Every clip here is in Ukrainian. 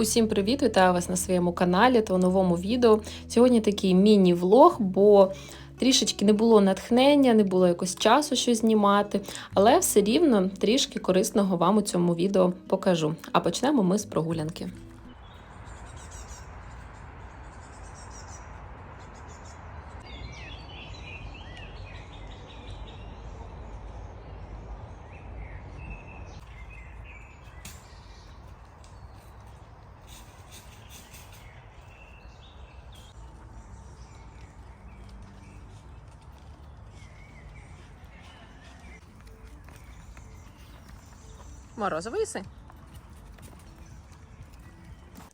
Усім привіт! Вітаю вас на своєму каналі та у новому відео. Сьогодні такий міні-влог, бо трішечки не було натхнення, не було якось часу щось знімати, але все рівно трішки корисного вам у цьому відео покажу. А почнемо ми з прогулянки. Морозиво їси?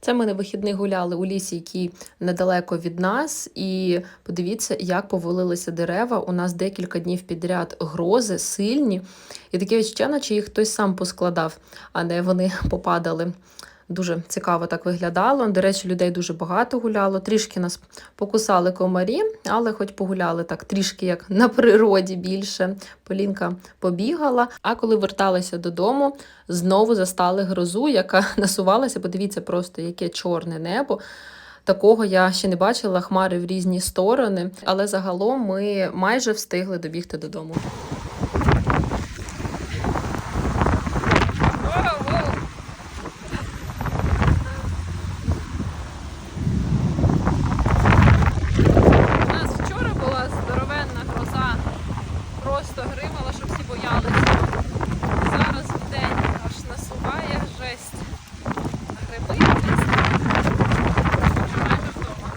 Це ми на вихідних гуляли у лісі, який недалеко від нас, і подивіться, як повалилися дерева. У нас декілька днів підряд грози сильні, і таке відчуття, наче їх хтось сам поскладав, а не вони попадали. Дуже цікаво так виглядало. До речі, людей дуже багато гуляло. Трішки нас покусали комарі, але хоч погуляли так трішки як на природі більше. Полінка побігала. А коли верталися додому, знову застали грозу, яка насувалася. Подивіться, просто яке чорне небо. Такого я ще не бачила, хмари в різні сторони, але загалом ми майже встигли добігти додому. У нас вчора була здоровенна гроза, просто гримала, щоб всі боялися. Зараз в день аж насуває жесть. Гриби майже вдома.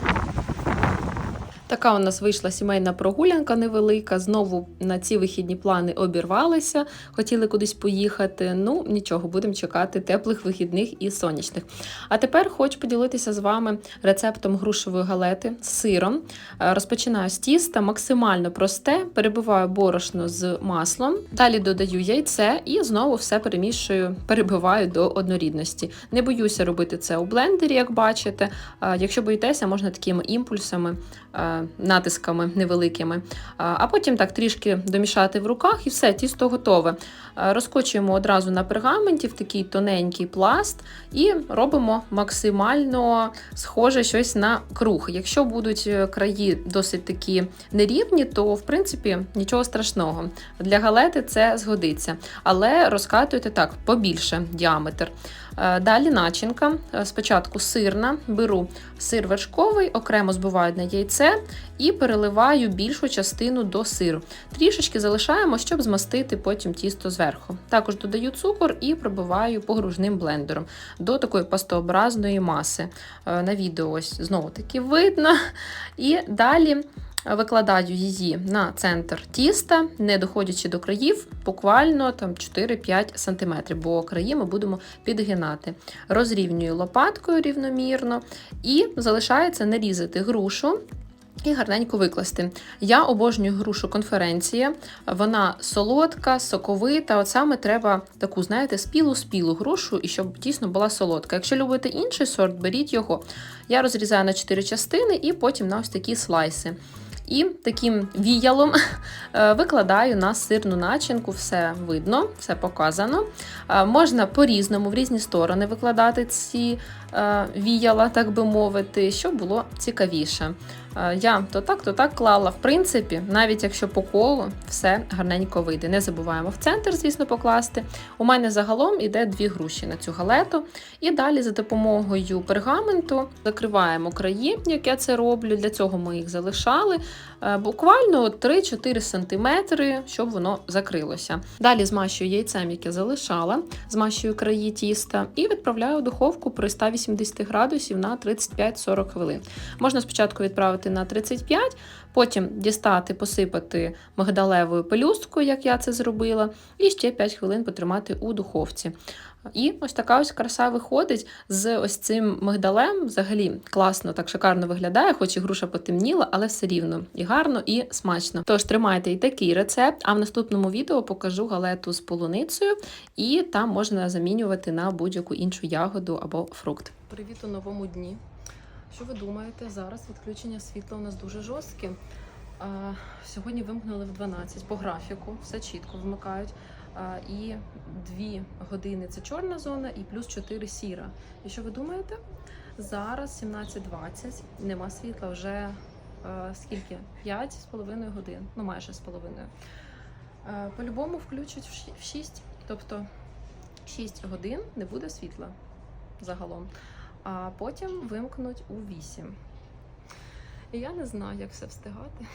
Така у нас вийшла сімейна прогулянка невелика. Знову на ці вихідні плани обірвалися, хотіли кудись поїхати. Ну нічого, будемо чекати теплих вихідних і сонячних. А тепер хочу поділитися з вами рецептом грушевої галети з сиром. Е, Розпочинаю з тіста, максимально просте, перебиваю борошно з маслом. Далі додаю яйце і знову все перемішую, перебиваю до однорідності. Не боюся робити це у блендері, як бачите. Е, Якщо боїтеся, можна такими імпульсами, е, натисками невеликими. А потім так трішки домішати в руках і все, тісто готове. Розкочуємо одразу на пергаменті в такий тоненький пласт і робимо максимально схоже щось на круг. Якщо будуть е, краї досить такі нерівні, то в принципі нічого страшного. Для галети це згодиться. Але розкатуйте так побільше діаметр. Е, Далі начинка. Е, Спочатку сирна, беру сир вершковий, окремо збиваю на яйце і переливаю більшу частину до сиру. Трішечки залишаємо, щоб змастити потім тісто зверху. Також додаю цукор і пробиваю погружним блендером до такої пастообразної маси. Е, На відео ось знову таки видно. І далі. Викладаю її на центр тіста, не доходячи до країв, буквально там 4-5 см, бо краї ми будемо підгинати. Розрівнюю лопаткою рівномірно і залишається нарізати грушу. І гарненько викласти. Я обожнюю грушу конференція. Вона солодка, соковита. От саме треба таку, знаєте, спілу-спілу грушу, і щоб дійсно була солодка. Якщо любите інший сорт, беріть його. Я розрізаю на 4 частини і потім на ось такі слайси. І таким віялом е, викладаю на сирну начинку, все видно, все показано. Е, Можна по-різному, в різні сторони викладати ці віяла, так би мовити, щоб було цікавіше. Е, Я то так, то так клала. В принципі, навіть якщо по колу все гарненько вийде. Не забуваємо в центр, звісно, покласти. У мене загалом іде дві груші на цю галету. І далі за допомогою пергаменту закриваємо краї, як я це роблю. Для цього ми їх залишали. Е, Буквально 3-4 см, щоб воно закрилося. Далі змащую яйцем, яке залишала, змащую краї тіста і відправляю в духовку при 180 градусів на 35-40 хвилин. Можна спочатку відправити на 35, потім дістати, посипати мигдалевою пелюсткою, як я це зробила, і ще 5 хвилин потримати у духовці. І ось така ось краса виходить з ось цим мигдалем. Взагалі класно, так шикарно виглядає, хоч і груша потемніла, але все рівно і гарно, і смачно. Тож тримайте і такий рецепт. А в наступному відео покажу галету з полуницею, і там можна замінювати на будь-яку іншу ягоду або фрукт. Привіт у новому дні. Що ви думаєте? Зараз відключення світла у нас дуже жорстке. Сьогодні вимкнули в 12 по графіку, все чітко вмикають. І 2 години це чорна зона, і плюс 4 сіра. І що ви думаєте? Зараз 17.20, нема світла вже е, скільки? 5 з половиною годин, ну майже з половиною. Е, По-любому включать в 6, тобто 6 годин не буде світла загалом, а потім вимкнуть у 8. І я не знаю, як все встигати.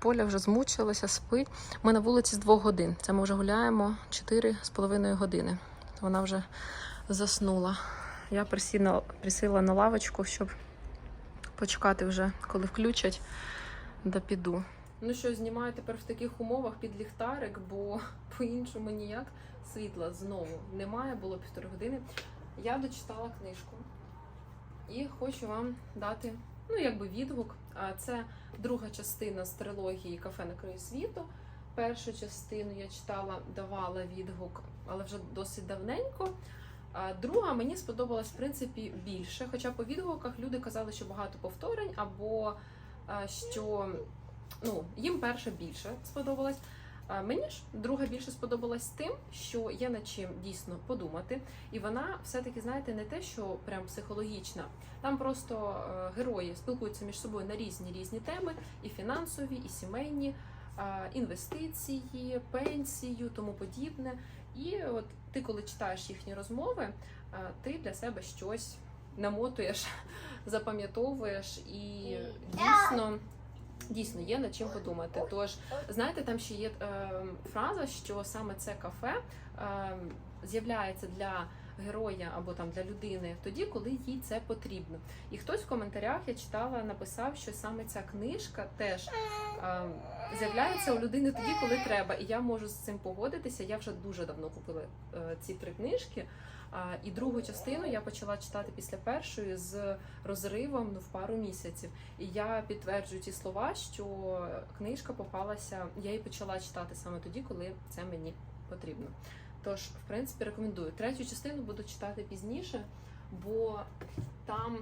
Поля вже змучилася, спить. Ми на вулиці з 2 годин. Це ми вже гуляємо 4,5 години. Вона вже заснула. Я присіла, присіла на лавочку, щоб почекати вже, коли включать, да піду. Ну що, знімаю тепер в таких умовах під ліхтарик, бо по-іншому ніяк світла знову немає, було півтори години. Я дочитала книжку і хочу вам дати ну, якби відгук. Це друга частина з трилогії Кафе на краю світу. Першу частину я читала, давала відгук, але вже досить давненько. А друга мені сподобалась в принципі більше. Хоча по відгуках люди казали, що багато повторень, або що ну, їм перша більше сподобалась. Мені ж друга більше сподобалась тим, що є над чим дійсно подумати, і вона все-таки, знаєте, не те, що прям психологічна. Там просто е, герої спілкуються між собою на різні різні теми, і фінансові, і сімейні, е, інвестиції, пенсію, тому подібне. І от ти, коли читаєш їхні розмови, е, ти для себе щось намотуєш, запам'ятовуєш і дійсно. Дійсно є над чим подумати. Тож, знаєте, там ще є е, фраза, що саме це кафе е, з'являється для героя або там для людини тоді, коли їй це потрібно. І хтось в коментарях я читала, написав, що саме ця книжка теж е, з'являється у людини тоді, коли треба. І я можу з цим погодитися. Я вже дуже давно купила е, ці три книжки. І другу частину я почала читати після першої з розривом ну, в пару місяців. І я підтверджую ті слова, що книжка попалася. Я її почала читати саме тоді, коли це мені потрібно. Тож, в принципі, рекомендую. Третю частину буду читати пізніше, бо там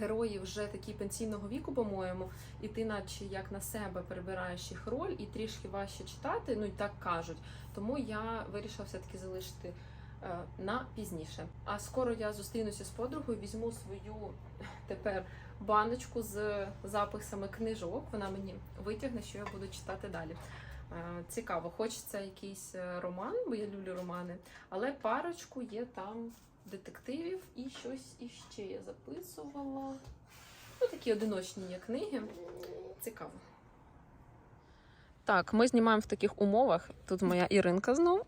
герої вже такі пенсійного віку, по-моєму, і ти, наче як на себе перебираєш їх роль, і трішки важче читати, ну і так кажуть. Тому я вирішила все-таки залишити на пізніше. А скоро я зустрінуся з подругою, візьму свою тепер баночку з записами книжок. Вона мені витягне, що я буду читати далі. Е, Цікаво, хочеться якийсь е, роман, бо я люблю романи, але парочку є там детективів і щось іще я записувала. Ну, такі одиночні є книги. Цікаво. Так, ми знімаємо в таких умовах. Тут моя Іринка знову.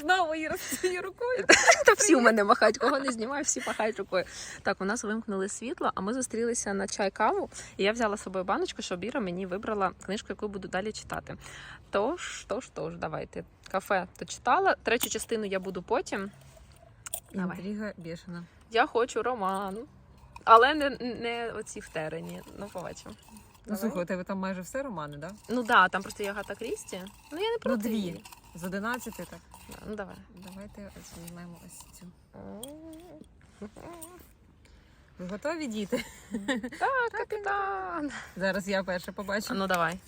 Знову Іра своєю рукою. Та всі у мене махають, кого не знімаю, всі махають рукою. Так, у нас вимкнули світло, а ми зустрілися на чай каву, і я взяла з собою баночку, щоб Іра мені вибрала книжку, яку буду далі читати. Тож, тож, тож, давайте. Кафе то читала. Третю частину я буду потім. Давай. Інтрига бешена. Я хочу роман. Але не, не оці в терені. Ну, побачимо. Ну слухай, у тебе там майже все романи, да? Ну так, да, там просто є Агата Крісті. Ну я не Ну дві. її. З 11 так. Ну давай. Давайте візьмемо ось цю. Ви готові діти? Так, капітан. Зараз я перша А побачу. ну давай.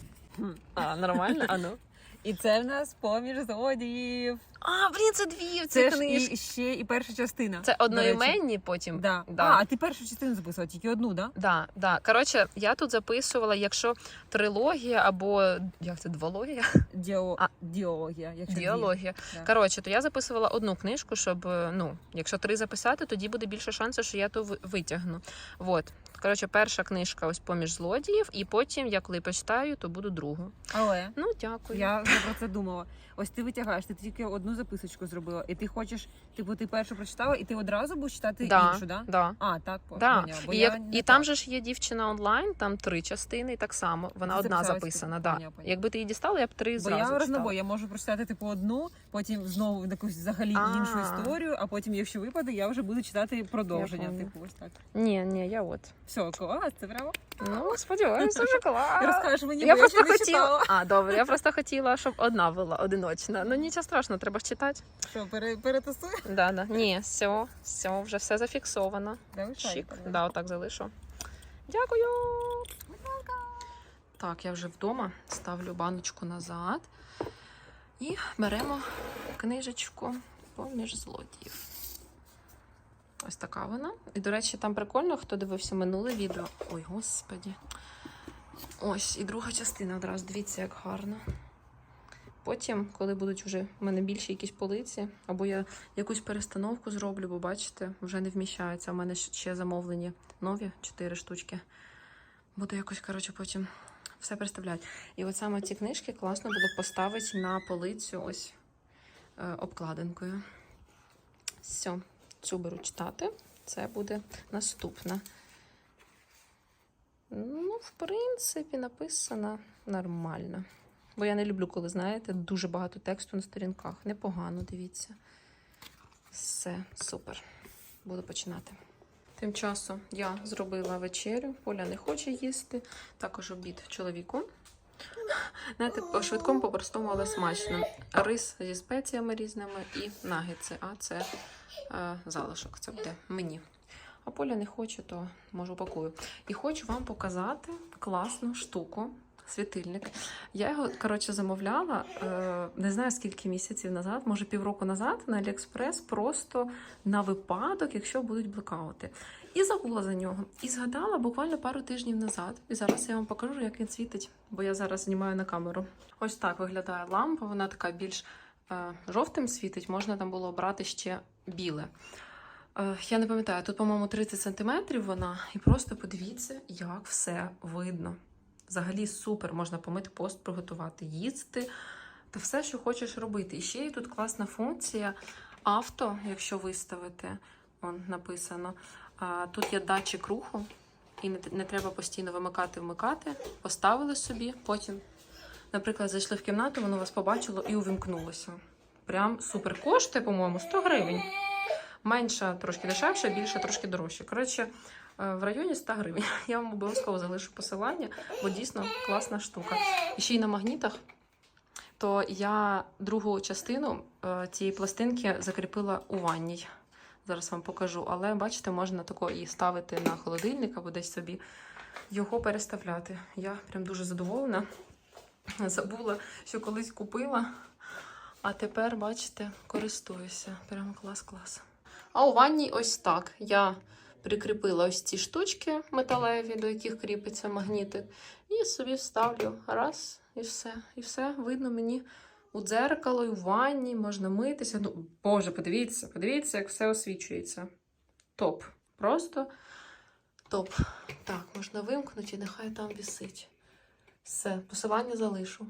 А, нормально? А ну. І це в нас поміж злодіїв. А, блін, це дві в Це цій ж книжці. і ще і перша частина. Це одноіменні потім. Да. Да. А, а ти першу частину записувала, тільки одну, да? Да, да. Коротше, я тут записувала, якщо трилогія або як це двологія? Діо... А. Діологія. Якщо дві. Діалогія. Да. Коротше, то я записувала одну книжку, щоб е, ну, якщо три записати, тоді буде більше шансу, що я то витягну. Вот. Коротше, перша книжка ось поміж злодіїв, і потім, я коли почитаю, то буду другу. Але Ну, дякую. я вже про це думала. Ось ти витягаєш, ти тільки одну записочку зробила, і ти хочеш, типу, ти першу прочитала, і ти одразу будеш читати да, іншу, да? Да. А, так, Да. Бо І, я і там же ж є дівчина онлайн, там три частини, і так само. Вона Ти одна записана. типу, Да. поняла, поняла. Якби ти її дістала, я б три Бо я рознобой, я можу прочитати типу одну, потім знову якусь взагалі А. іншу історію, а потім, якщо випаде, я вже буду читати продовження. Типу, ось так. Ні, ні, я от. Все, клас, це прямо. Ну, сподіваюся, вже клас. Розкажеш мені, Я бо я ще просто не хотіла. читала. А, добре, я просто хотіла, щоб одна була одиночна. Ну нічого страшного, треба ж читати. Що, пере, перетасуй? Да, да. Ні, все, все, вже все зафіксовано. Так. Да, отак залишу. Дякую. Так, я вже вдома ставлю баночку назад. І беремо книжечку поміж злодіїв. Ось така вона. І, до речі, там прикольно, хто дивився минуле відео. Ой, господі. Ось, і друга частина одразу. Дивіться, як гарно. Потім, коли будуть вже в мене більше якісь полиці, або я якусь перестановку зроблю, бо бачите, вже не вміщається. У мене ще замовлені нові 4 штучки. Буду якось, коротше, потім все представляти. І от саме ці книжки класно було поставити на полицю ось е, обкладинкою. Все, цю беру читати. Це буде наступна. Ну, в принципі, написано нормально. Бо я не люблю, коли, знаєте, дуже багато тексту на сторінках. Непогано, дивіться. Все, супер. Буду починати. Тим часом я зробила вечерю. Поля не хоче їсти. Також обід чоловіку. Знаєте, по швидкому, по-простому, але смачно. Рис зі спеціями різними і нагетси. А це залишок. Це буде мені. А Поля не хоче, то може упакую. І хочу вам показати класну штуку. Світильник. Я його, коротше, замовляла е, не знаю скільки місяців назад, може півроку назад на Аліекспрес, просто на випадок, якщо будуть блекаути. І забула за нього. І згадала буквально пару тижнів назад. І зараз я вам покажу, як він світить, бо я зараз знімаю на камеру. Ось так виглядає лампа. Вона така більш е, жовтим світить. Можна там було обрати ще біле. Е, Я не пам'ятаю, тут, по-моєму, 30 см вона, і просто подивіться, як все видно. Взагалі супер, можна помити пост, приготувати, їсти та все, що хочеш робити. І ще є тут класна функція авто, якщо виставити, он написано. Тут є датчик руху, і не, треба постійно вимикати, вмикати. Поставили собі, потім, наприклад, зайшли в кімнату, воно вас побачило і увімкнулося. Прям супер коштує, по-моєму, 100 гривень. Менша трошки дешевше, більше трошки дорожче. Коротше, е, в районі 100 гривень. Я вам обов'язково залишу посилання, бо дійсно класна штука. І ще й на магнітах. То я другу частину е, цієї пластинки закріпила у ванній. Зараз вам покажу. Але бачите, можна тако і ставити на холодильник або десь собі його переставляти. Я прям дуже задоволена. Забула, що колись купила, а тепер, бачите, користуюся. Прям клас-клас. А у ванній ось так. Я прикріпила ось ці штучки металеві, до яких кріпиться магнітик, і собі вставлю раз, і все. І все видно мені у дзеркало, і у ванні, можна митися. Ну, Боже, подивіться, подивіться, як все освічується. Топ. Просто топ. Так, можна вимкнути, і нехай там висить. Все, посилання залишу.